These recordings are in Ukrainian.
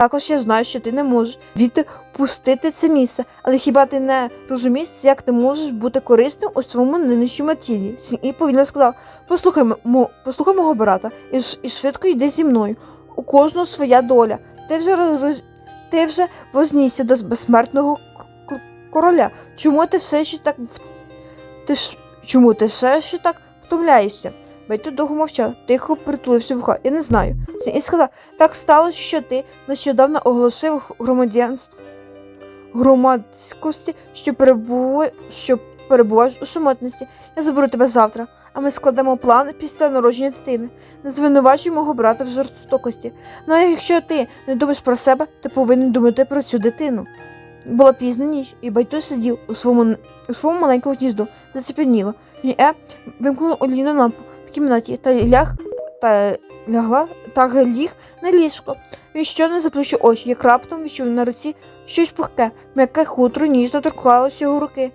Також я знаю, що ти не можеш відпустити це місце, але хіба ти не розумієш, як ти можеш бути корисним у своєму нинішньому тілі? І повільно сказав: послухай, мо, послухай мого брата і, і швидко йди зі мною. У кожного своя доля. Ти вже роз... ти вже вознісся до безсмертного короля. Чому ти все ще так ти ж... чому ти все ще так втомляєшся? Байту довго мовчав, тихо притулився вуха. Я не знаю. І сказав, так сталося, що ти нещодавно оголосив громадянство громадськості, що перебуває, що перебуваєш у самотності. Я заберу тебе завтра, а ми складемо план після народження дитини. Не звинувачуй мого брата в жорстокості. Ну а якщо ти не думаєш про себе, ти повинен думати про цю дитину. Була пізна ніч, і Байту сидів у своєму, у своєму маленькому гнізду, заціпеніло. Е вимкнула олійну лампу в кімнаті та ляг та лягла та ліг на ліжко. Він щойно заплющив очі, як раптом відчув на руці щось пухке, м'яке хутро ніжно торкалося його руки,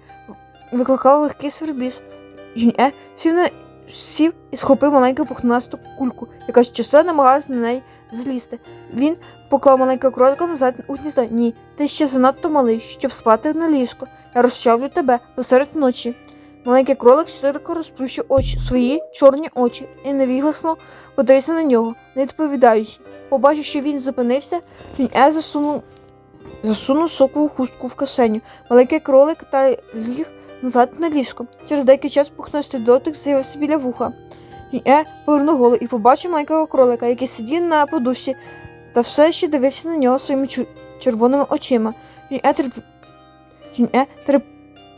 викликало легкий свербіж. Юнь-Е сів, на... сів і схопив маленьку пухнасту кульку, яка щосе намагалась на неї злізти. Він поклав маленького кролика назад у гніздо. Ні, ти ще занадто малий, щоб спати на ліжко. Я розчавлю тебе посеред ночі. Маленький кролик широко розплющив очі, свої чорні очі, і невігласно подивився на нього, не відповідаючи. Побачив, що він зупинився, він е засунув, засунув сокову хустку в кишеню. Маленький кролик та ліг назад на ліжко. Через деякий час пухнастий дотик з'явився біля вуха. Він е повернув голову і побачив маленького кролика, який сидів на подушці та все ще дивився на нього своїми червоними очима. Він е терп... він е терп...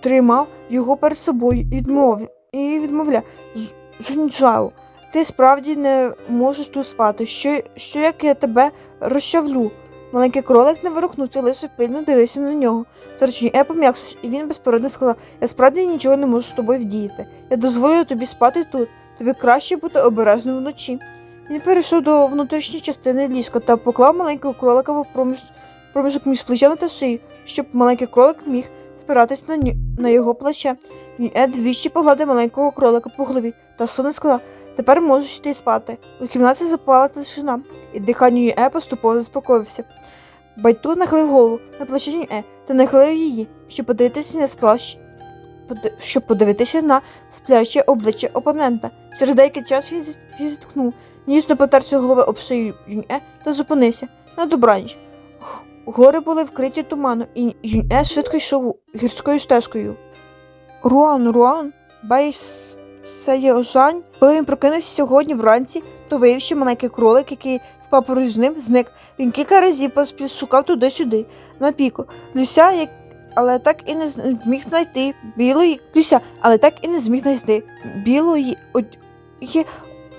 тримав його перед собою і відмовив і відмовляв. «З- Жунджао, ти справді не можеш тут спати. Що, що як я тебе розчавлю? Маленький кролик не ворухнувся, лише пильно дивився на нього. Заручні е пом'якшився, і він безпорядно сказав: Я справді нічого не можу з тобою вдіяти. Я дозволю тобі спати тут. Тобі краще бути обережним вночі. Він перейшов до внутрішньої частини ліжка та поклав маленького кролика в проміж... проміжок між плечами та шиєю, щоб маленький кролик міг спиратись на, на його плече. Він е двічі погладив маленького кролика по голові та сонно сказав: Тепер можеш йти спати. У кімнаті запала тишина, і дихання Юе поступово заспокоївся. Байту нахилив голову на плече Юе та нахилив її, щоб подивитися на сплащ. Щоб подивитися на спляче обличчя опонента. Через деякий час він зі- зітхнув, ніжно потерся голови об шию Юнье та зупинився. На добраніч. Гори були вкриті туманом, і Юнье швидко йшов гірською стежкою. Руан, Руан, Бай С- Сеєжань. Коли він прокинувся сьогодні вранці, то виявив, що маленький кролик, який спав поруч з ним, зник. Він кілька разів поспіль шукав туди-сюди, на піку. Люся, як... але так і не зміг знайти білої Люся, але так і не зміг знайти білої од- є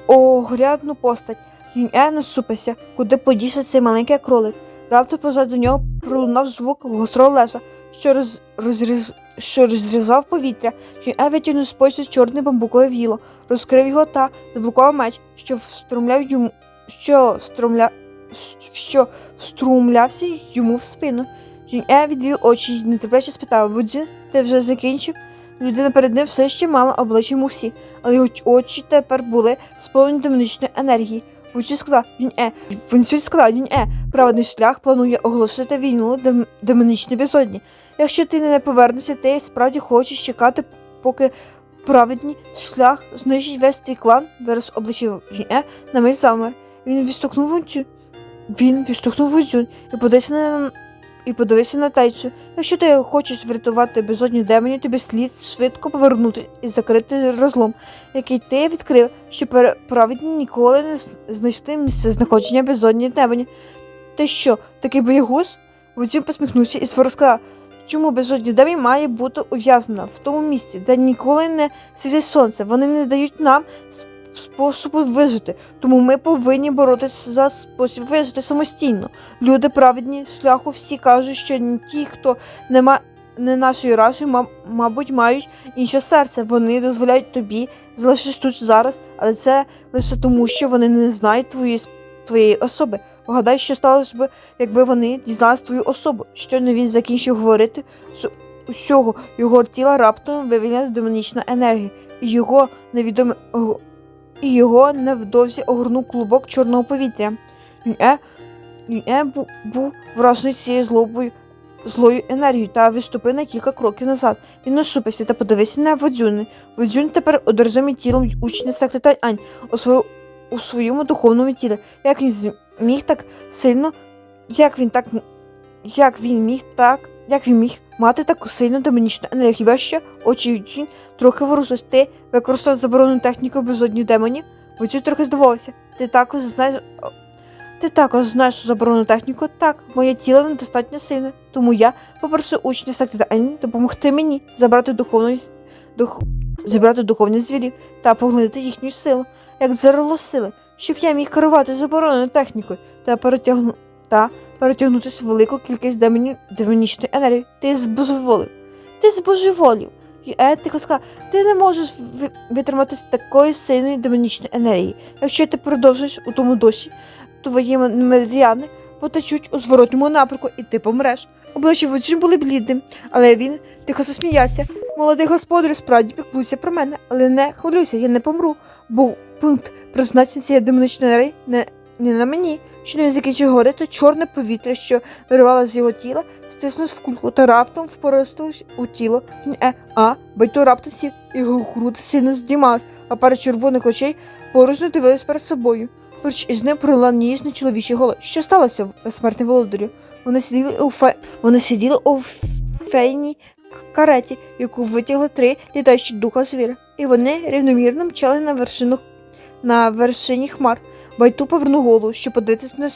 огрядну постать. Він е насупився, куди подівся цей маленький кролик. Раптом позаду нього пролунав звук гострого леса, що роз... розріз... що розрізав повітря. Він е витягнув з поясу чорне бамбукове віло, розкрив його та заблокував меч, що встромляв йому, що встромля... що вструмлявся йому в спину. Він е відвів очі і нетерпляче спитав: Вудзін, ти вже закінчив? Людина перед ним все ще мала обличчя мусі, але його очі тепер були сповнені демонічної енергії. Вучі сказав, він е. Вінсюль сказав, Юнь-Е, Праведний шлях планує оголосити війну дем... демонічній безодні. Якщо ти не повернешся, ти справді хочеш чекати, поки праведний шлях знищить весь твій клан, вираз обличчя Юнь-Е на мить замер. Він відштовхнув Вунцю. Він відштовхнув Вунцю і подивився на і подивився на тайчу. Якщо ти хочеш врятувати безодню демонів, тобі слід швидко повернути і закрити розлом, який ти відкрив, щоб праведні ніколи не з- знайшли місце знаходження безодні демонів. Ти що, такий боягуз? Вудзін посміхнувся і своро сказав, чому безодні демонів має бути ув'язнена в тому місці, де ніколи не світить сонце. Вони не дають нам способу вижити, тому ми повинні боротися за спосіб вижити самостійно. Люди праведні шляху всі кажуть, що ті, хто не, ма... не нашої ма... мабуть, мають інше серце. Вони дозволяють тобі залишитись тут зараз, але це лише тому, що вони не знають твої... твоєї особи. Погадай, що сталося б, якби вони дізналися твою особу. Щойно він закінчив говорити, з усього його тіла раптом вивільнялася демонічна енергія, і його невідоме і його невдовзі огорнув клубок чорного повітря. Він е Юнь-Е бу- був вражений цією злобою, злою енергією та відступив на кілька кроків назад. Він насупився та подивився на Водзюни. Водзюн тепер одержимий тілом учня секти Тань-Ань у, свою, у своєму духовному тілі. Як він зміг так сильно, як він так, як він міг так, як він міг мати таку сильну демонічну енергію? Хіба що очі Водзюнь трохи ворушились. Ти використав заборонену техніку безодню демонів? Водзюнь трохи здивувався. Ти також знаєш. Ти також знаєш заборонену техніку? Так, моє тіло недостатньо сильне, тому я попрошу учня секти допомогти мені забрати духовну дух, зібрати духовних звірів та поглинути їхню силу, як зерало сили, щоб я міг керувати забороненою технікою та перетягну та перетягнутися велику кількість демонів, демонічної енергії. Ти збожеволив. Ти збожеволів. І е, тихо сказала, ти не можеш ви- витримати такої сильної демонічної енергії. Якщо ти продовжиш у тому досі, твої мерзіяни потечуть у зворотньому напрямку, і ти помреш. Обличчя Вуджин були блідним, але він тихо засміявся. Молодий господар справді піклуйся про мене, але не хвилюйся, я не помру, бо пункт призначення цієї демонічної енергії не, не на мені. Що не закінчив гори, то чорне повітря, що виривало з його тіла, стиснулось в кульку та раптом впоростилось у тіло. Е, а, байту раптом сів, його груди сильно здіймались, а пара червоних очей порожньо дивились перед собою. Поруч із ним пролила ніжний чоловічий голос. Що сталося, безсмертний володарю? Вони сиділи у фе... Вони сиділи у фейній кареті, яку витягли три літаючі духа звіра, і вони рівномірно мчали на вершину на вершині хмар. Байту повернув голову, щоб подивитись на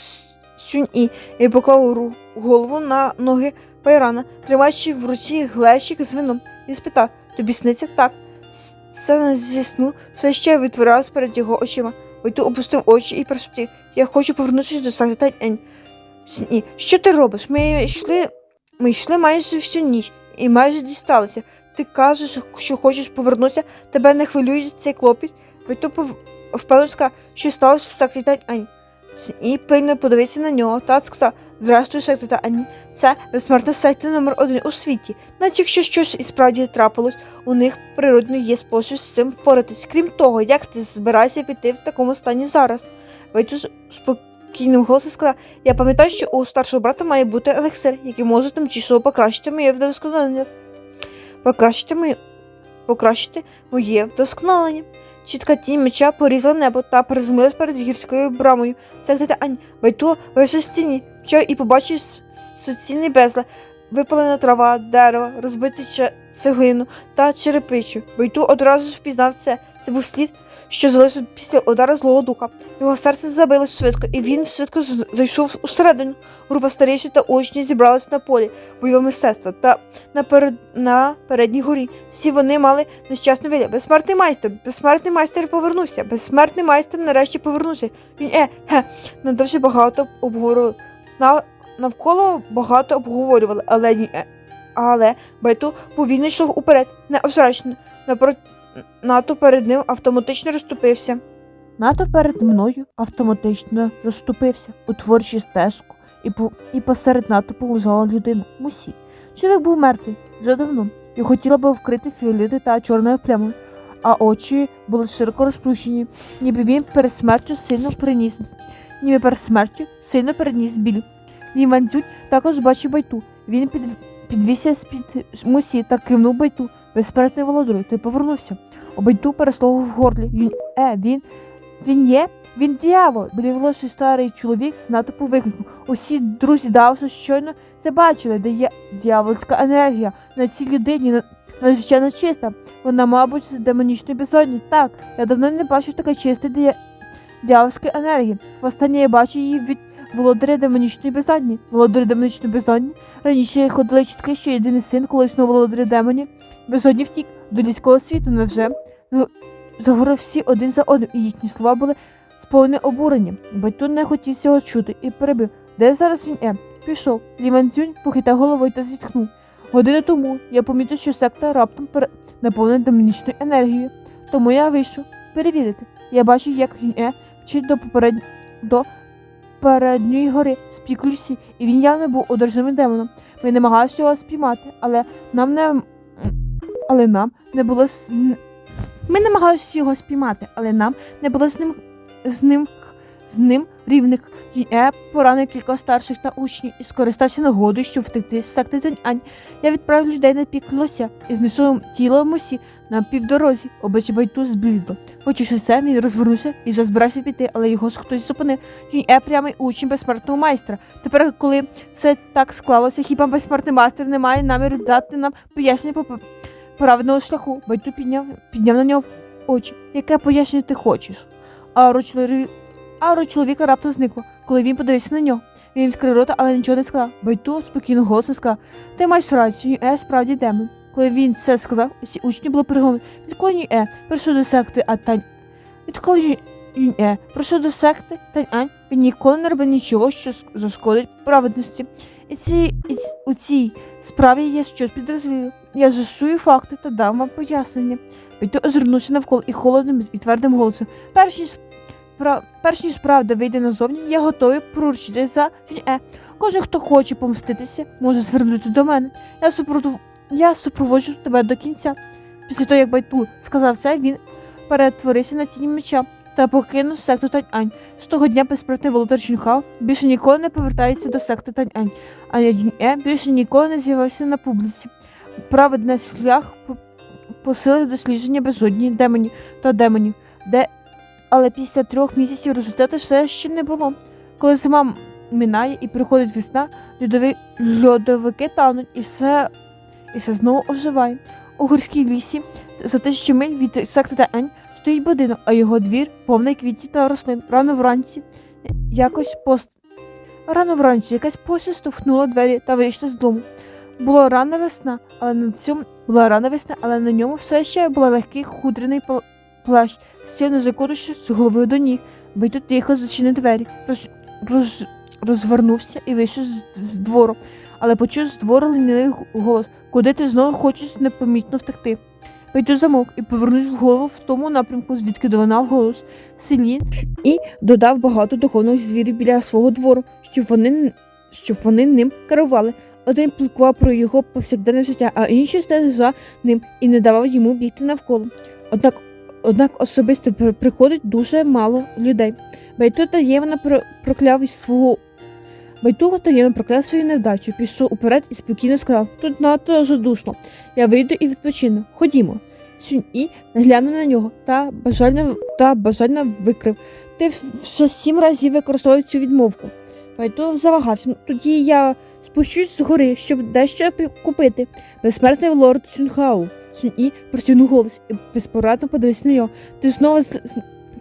Сюнь-І, і поклав голову на ноги Пайрана, тримаючи в руці глечик з вином. Він спитав: Тобі сниться так? Сцена зі сну все ще витворялась перед його очима. Байту опустив очі і прошептів. Я хочу повернутися до Сакти Тань-Ень. Ні, що ти робиш? Ми йшли, ми йшли майже всю ніч і майже дісталися. Ти кажеш, що хочеш повернутися, тебе не хвилює цей клопіт. Байту пов- впевнено сказав, що сталося в Сакті Тань-Ень. І пильно подивився на нього та сказав, зрештою, Сакти Тань-Ень, це безсмертна секта номер один у світі. Навіть якщо щось і справді трапилось, у них природно є спосіб з цим впоратись. Крім того, як ти збираєшся піти в такому стані зараз? Байту з спокійним голосом сказав, я пам'ятаю, що у старшого брата має бути елексир, який може тимчасово покращити моє вдосконалення. Покращити моє, покращити моє вдосконалення. Чітка тінь меча порізала небо та перезмилась перед гірською брамою. Гдати Ань, Байту вийшов з тіні, що і побачив суцільний безла, випалена трава, дерево, розбиті че- цеглину та черепичу. Байту одразу ж впізнав це. Це був слід, що залишив після удару злого духа. Його серце забилось швидко, і він швидко зайшов усередину. Група старіших та учнів зібралась на полі бойового мистецтва та на, перед... на передній горі. Всі вони мали нещасну виля. Безсмертний майстер, безсмертний майстер повернувся. Безсмертний майстер нарешті повернувся. Він е, ге, надовше багато обговорювали. На... Навколо багато обговорювали, але е, але Байту повільно йшов уперед, не озрачно. Напрот... НАТО перед ним автоматично розступився. НАТО перед мною автоматично розступився, утворюючи стежку, і, по... і посеред натовпу лежала людина Мусі. Чоловік був мертвий вже давно. Його тіло було вкрите фіолетою та чорною плямою, а очі були широко розплющені, ніби він перед смертю сильно приніс, ніби перед смертю сильно переніс біль. Лі Ванцюнь також бачив байту. Він під... підвівся з-під мусі та кивнув байту. Безсмертний володарю, ти повернувся. У байту переслову в горлі. Він е, він. Він є? Він дьявол! Бліволосий старий чоловік з натовпу викрикнув. Усі друзі Даусу щойно це бачили, де є дьявольська енергія на цій людині на- надзвичайно чиста. Вона, мабуть, з демонічної безодні. Так, я давно не бачив таке чисте дія... дьявольської енергії. Востаннє я бачу її від володаря демонічної безодні. Володаря демонічної безодні. Раніше ходили чітки, що єдиний син колишнього володаря демонів безодні втік до людського світу. Невже? З- Заговорив всі один за одним, і їхні слова були сповнені обуренням. Байтун не хотів цього чути і перебив. Де зараз він е? Пішов. Ліман Цюнь похитав головою та зітхнув. Годину тому я помітив, що секта раптом пере... наповнена демонічною енергією. Тому я вийшов перевірити. Я бачу, як він е вчить до поперед... до передньої гори спік Люсі, і він явно був одержимим демоном. Ми намагалися його спіймати, але нам не але нам не було з... ми намагалися його спіймати, але нам не було з ним з ним з ним рівник Юнь-Е поранив кілька старших та учнів і скористався нагодою, щоб втекти з секти Тань-Ань. Я відправив людей на пік лося і знайшов тіло Мусі на півдорозі. Обличчя Байту зблідло. Почувши все, він розвернувся і вже збирався піти, але його хтось зупинив. Юнь-Е прямий учень безсмертного майстра. Тепер, коли все так склалося, хіба безсмертний майстер не має наміру дати нам пояснення по праведного шляху. Байту підняв, підняв на нього очі. Яке пояснення ти хочеш? Аура чолові... Аура чоловіка раптом зникла, коли він подивився на нього. Він відкрив рота, але нічого не сказав. Байту спокійно голосно сказав: Ти маєш рацію, Е справді демон. Коли він це сказав, усі учні були приголомлені. Відколи Е прийшов до секти, а Тань. Відколи Е прийшов до секти, Тань Ань, він ніколи не робив нічого, що зашкодить праведності. І, ці, і ць- у цій справі є щось підозріле. Я з'ясую факти та дам вам пояснення. Байту озирнувся навколо і холодним і твердим голосом. Перш ніж. Перш ніж правда вийде назовні, я готовий проручити за е. Кожен, хто хоче помститися, може звернути до мене. Я, супротив... я супроводжу тебе до кінця. Після того, як Байту сказав це, він перетворився на тінь меча та покинув секту Тань-Ань. З того дня безсмертний володар Чунхао більше ніколи не повертається до секти Тань-Ань, а Юнь-Е більше ніколи не з'явився на публіці. Праведний шлях посилив дослідження безодні демонів та демонів, де але після трьох місяців результату все ще не було. Коли зима минає і приходить весна, льодові... льодовики тануть і все, і все знову оживає. У гірській лісі за тисячу миль від секти та Ень стоїть будинок, а його двір повний квітів та рослин. Рано вранці якось пост. Рано вранці якась постать штовхнула двері та вийшла з дому. Була рана весна, але на цьому була рана весна, але на ньому все ще був легкий худрений пл- плащ, стіну закутавши з головою до ніг. Бейто тихо зачинив двері, роз, роз, розвернувся і вийшов з, з двору, але почув з двору лінивий голос, куди ти знову хочеш непомітно втекти. Бейто замовк і повернув голову в тому напрямку, звідки долинав голос Селін і додав багато духовних звірів біля свого двору, щоб вони, щоб вони ним керували. Один плакував про його повсякденне життя, а інший стежив за ним і не давав йому бігти навколо. Однак, однак особисто приходить дуже мало людей. Байту таємно про- прокляв свого. Байту таємно прокляв свою невдачу, пішов уперед і спокійно сказав: тут надто задушно. Я вийду і відпочину. Ходімо. Сюнь І глянув на нього та бажально, та бажально викрив. Ти вже сім разів використовував цю відмовку. Байту завагався. «Ну, Тоді я спущусь з гори, щоб дещо купити. Безсмертний лорд Сюнхау. Сюнь І протягнув голос і безпорадно подивився на нього. Ти знову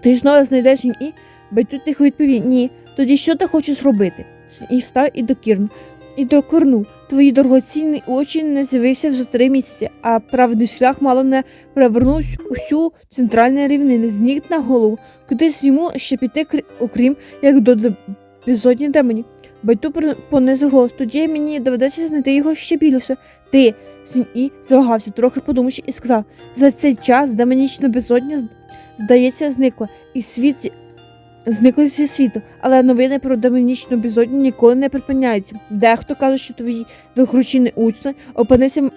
ти знову знайдеш Сюнь І? Байту тихо відповів ні. Тоді що ти хочеш зробити? І встав і докірнув. І докорнув. Твої дорогоцінні очі не з'явився вже три місяці, а праведний шлях мало не перевернув усю центральну рівнину з на голову. Кудись йому ще піти, окрім як до безодні демонів. Байту понизив голос, тоді мені доведеться знайти його ще більше. Ти, І, завагався, трохи подумавши, і сказав: за цей час демонічна безодня, здається, зникла, і світ зникли зі світу, але новини про демонічну безодню ніколи не припиняються. Дехто каже, що твій докручений учень опинився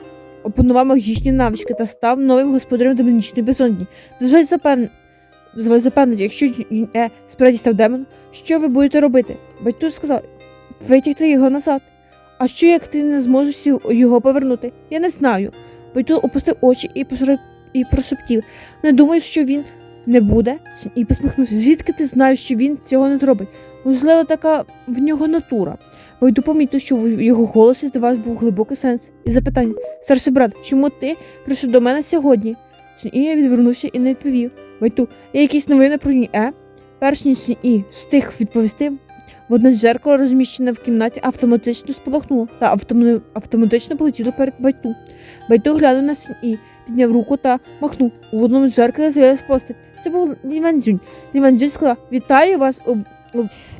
опанував магічні навички та став новим господарем демонічної безодні. Дозволь запевнити, дозволь запевнити, якщо Е справді став демоном, що ви будете робити? Батько сказав, витягти його назад. А що як ти не зможеш його- повернути? Я не знаю. Батько опустив очі і і прошептів. Не думаю, що він не буде. І посміхнувся. Звідки ти знаєш, що він цього не зробить? Можливо, така в нього натура. Войду помітив, що в його голосі здавалось був глибокий сенс. І запитання: старший брат, чому ти прийшов до мене сьогодні? І я відвернувся і не відповів. Вайту, є якісь новини про Ні Е? Перш ніж і встиг відповісти, водне дзеркало, розміщене в кімнаті, автоматично спалахнуло та автом- автоматично полетіло перед Байту. Байту глянув на і підняв руку та махнув. У водному дзеркалі з'явилась постать. Це був Ліванзюнь. Ліванзюнь сказав: Вітаю вас, об...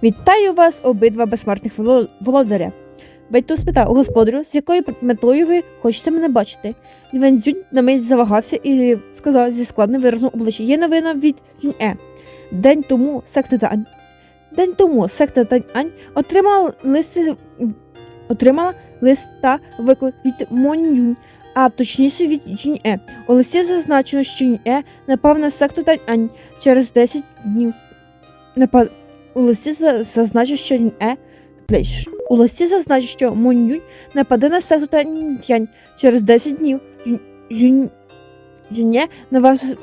Вітаю вас, обидва безсмертних воло- володаря. Байту спитав у господарю, з якою метою ви хочете мене бачити. Ліванзюнь на мить завагався і сказав зі складним виразом обличчя: Є новина від Юнь-Е. День тому секта Тань. День тому секта Тань-Ань отримала лист, отримала лист та виклик від Монь-Юнь, а точніше від Юнь-Е. У листі зазначено, що Юнь-Е напав на секту Тань-Ань через 10 днів. Напад... У листі за- зазначив, що плещ. У листі зазначив, що Монюнь нападе на секту та Нянь через 10 днів. Юнь, юнь, Юнє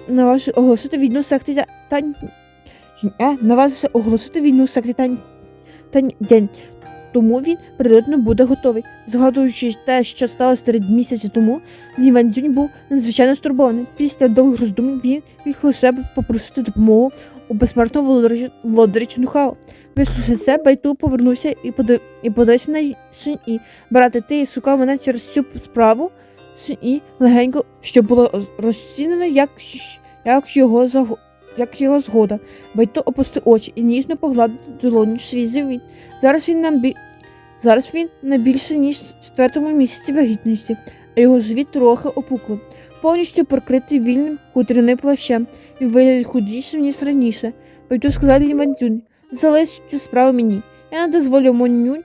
на вас оголосити війну секті та, та Юнє на вас оголосити війну секті та, та Нянь. Тому він природно буде готовий. Згадуючи те, що сталося три місяці тому, Лі був надзвичайно стурбований. Після довгих роздумів він міг лише попросити допомогу у безсмертного володарі Чунхао. Вислухавши це, Байту повернувся і подив, і подивився на Синь-І. Брате, ти шукав мене через цю справу. Синь-І легенько, що було розцінено як, як, його, заго- як його згода. Байту опустив очі і ніжно погладив долоню свій живіт. Зараз він нам бі... Зараз він не більше, ніж в четвертому місяці вагітності, а його живіт трохи опуклий. Повністю прикритий вільним хутряним плащем. Він виглядає худішим, ніж раніше. Байту сказав Лі Ванцюнь, залиш цю справу мені. Я не дозволю Монюнь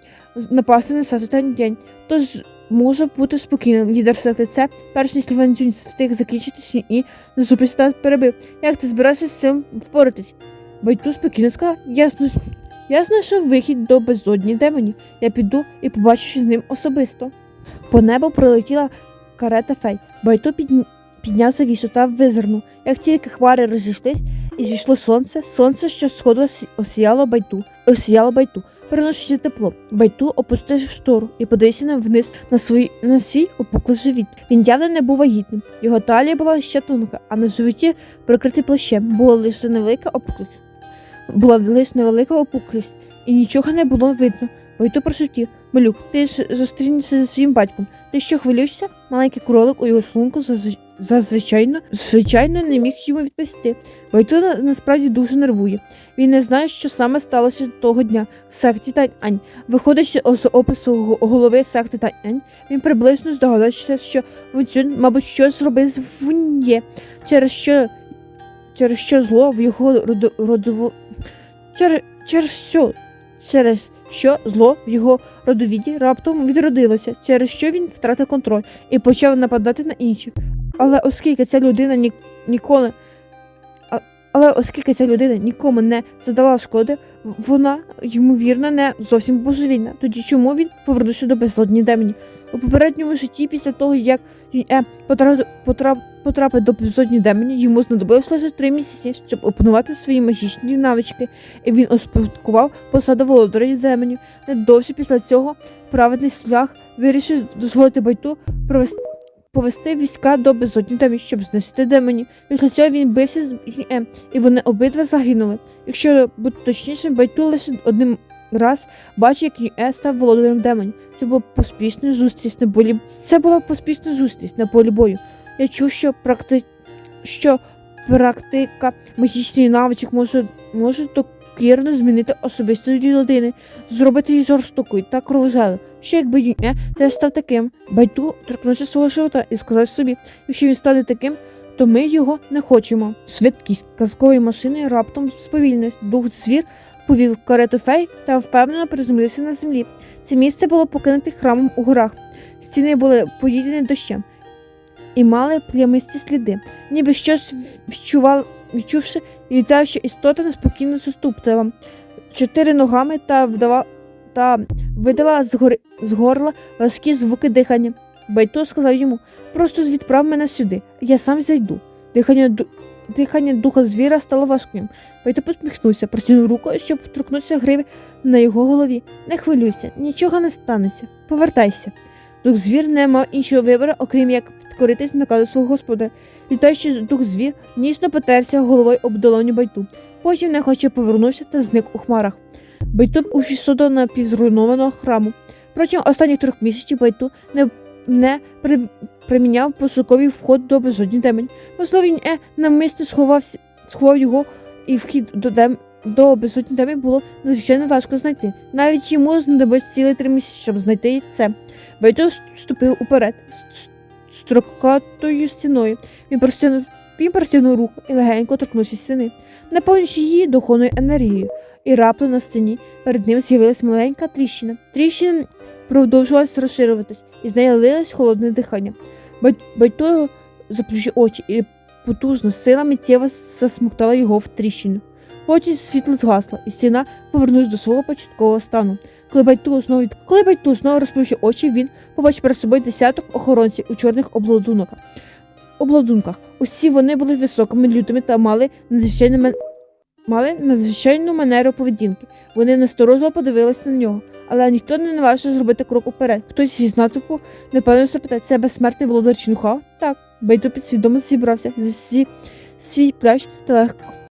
напасти на Сату та день. Тож може бути спокійним. Лідер це, перш ніж Лі встиг закінчити і не перебив. Як ти збираєшся з цим впоратись? Байту спокійно сказав, ясно, я знайшов вихід до безодні демонів. Я піду і побачусь з ним особисто. По небу прилетіла карета фей. Байту під... підняв завісу та визирнув. Як тільки хмари розійшлись і зійшло сонце, сонце, що сходу осіяло байту, осіяло байту, переносячи тепло. Байту опустив штору і подивився на- вниз на свій на свій опуклий живіт. Він явно не був вагітним. Його талія була ще тонка, а на животі, прикритий плащем, була лише невелика опуклість. Була лише невелика опуклість, і нічого не було видно. Байту прошептів, Малюк, ти ж зустрінешся зі своїм батьком. Ти що хвилюєшся? Маленький кролик у його шлунку зазв- зазвичайно звичайно не міг йому відповісти. Байту насправді дуже нервує. Він не знає, що саме сталося того дня в секті Тань-Ань. Виходячи з опису голови секти Тань-Ань, він приблизно здогадався, що Вунцюн, мабуть, щось зробив з Вунє, через що через що зло в його роду, через, через що через що зло в його родовіді раптом відродилося, через що він втратив контроль і почав нападати на інших. Але оскільки ця людина ні, ніколи. Але оскільки ця людина нікому не задала шкоди, вона, ймовірно, не зовсім божевільна. Тоді чому він повернувся до безодні демонів? У попередньому житті, після того, як він е, потрапив, потрап, потрапив до безодні демонів, йому знадобилось лише три місяці, щоб опанувати свої магічні навички, і він успадкував посаду володаря демонів. Недовше після цього праведний шлях вирішив дозволити байту провести. Повести війська до безодні демонів, щоб знести демонів. Після цього він бився з Юнь-Е, і вони обидва загинули. Якщо бути точнішим, Байту лише один раз бачив, як Юнь-Е став володарем демонів. Це була поспішна зустріч на полі. Це була поспішна зустріч на полі бою. Я чув, що практи... що практика магічних навичок може, може докірно змінити особистість людини, зробити її жорстокою та кровожелою. Що якби Юнь-Е теж став таким? Байту торкнувся свого живота і сказав собі, якщо він стане таким, то ми його не хочемо. Швидкість казкової машини раптом сповільнилась. Дух звір повів карету фей та впевнено приземлився на землі. Це місце було покинуте храмом у горах. Стіни були поїдені дощем і мали плямисті сліди, ніби щось відчував, відчувши, літаюча істота неспокійно заступтила чотири ногами та вдава та видала з, гори, з горла важкі звуки дихання. Байту сказав йому: просто відправ мене сюди, я сам зайду. Дихання, дихання духа звіра стало важким. Байту посміхнувся, протягнув руку, щоб торкнутися гриви на його голові. Не хвилюйся, нічого не станеться. Повертайся. Дух звір не мав іншого вибору, окрім як підкоритись наказу свого господа. Літаючий дух звір ніжно потерся головою об долоні байту. Потім нехоче повернувся та зник у хмарах. Байту увійшов до напівзруйнованого храму. Протягом останніх трьох місяців Байту не, не при, приміняв пошуковий вход до безодні. Можливо, він е, навмисно сховався, сховав його, і вхід до, дем, до безодні демонів було надзвичайно важко знайти. Навіть йому знадобилось цілий три місяці, щоб знайти це. Байту ступив уперед строкатою стіною. Він простягнув, він простягнув руку і легенько торкнувся стіни, наповнюючи її духовною енергією. І раптом на стіні перед ним з'явилась маленька тріщина. Тріщина продовжувалась розширюватись, і з неї лилось холодне дихання. Бай- Байту заплющив очі і потужна сила миттєво засмоктала його в тріщину. Потім світло згасло, і стіна повернулась до свого початкового стану. Коли Байту знову від... знову розплющив очі, він побачив перед собою десяток охоронців у чорних обладунках. обладунках. Усі вони були високими, лютими та мали надзвичайну, мен... мали надзвичайну манеру поведінки. Вони насторожливо подивились на нього, але ніхто не наважив зробити крок уперед. Хтось із натовпу непевно запитає, це безсмертний володар Чінхуа? Так, Байту підсвідомо зібрався зі свій плащ та легко